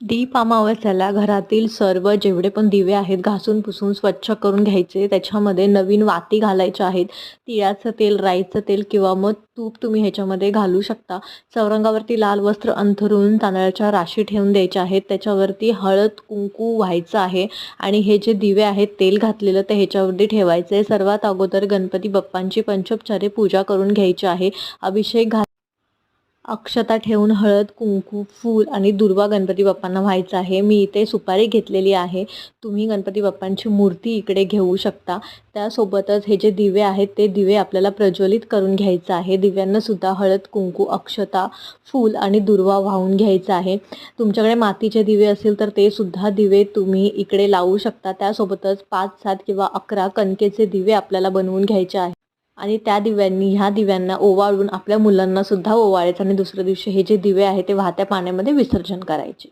दीप अमावस्याला घरातील सर्व जेवढे पण दिवे आहेत घासून पुसून स्वच्छ करून घ्यायचे. त्याच्यामध्ये नवीन वाती घालायच्या आहेत. तिळाचं तेल राईचं तेल किंवा मग तूप तुम्ही ह्याच्यामध्ये घालू शकता. चौरंगावरती लाल वस्त्र अंथरून तांदळाच्या राशी ठेवून द्यायच्या आहेत. त्याच्यावरती हळद कुंकू व्हायचं आहे. आणि हे जे दिवे आहेत तेल घातलेलं ते ह्याच्यावरती ठेवायचं. आहे सर्वात अगोदर गणपती बाप्पांची पंचोपचारे पूजा करून घ्यायची आहे. अभिषेक घाल अक्षता ठेवून हळद कुंकू फूल आणि दुर्वा गणपती बाप्पांना व्हायचं आहे. मी इथे सुपारी घेतलेली आहे. तुम्ही गणपती बाप्पांची मूर्ती इकडे घेऊ शकता. त्यासोबतच हे जे दिवे आहेत ते दिवे आपल्याला प्रज्वलित करून घ्यायचं आहे. दिव्यांना सुद्धा हळद कुंकू अक्षता फूल आणि दुर्वा वाहून घ्यायचं आहे. तुमच्याकडे मातीचे दिवे असेल तर ते सुद्धा दिवे तुम्ही इकडे लावू शकता. त्यासोबतच पाच सात किंवा अकरा कणकेचे दिवे आपल्याला बनवून घ्यायचे आहे. आणि त्या दिव्यांनी ह्या दिव्यांना ओवाळून आपल्या मुलांना सुद्धा ओवाळायचं आणि दुसऱ्या दिवशी हे जे दिवे आहे ते वाहत्या पाण्यामध्ये विसर्जन करायचे.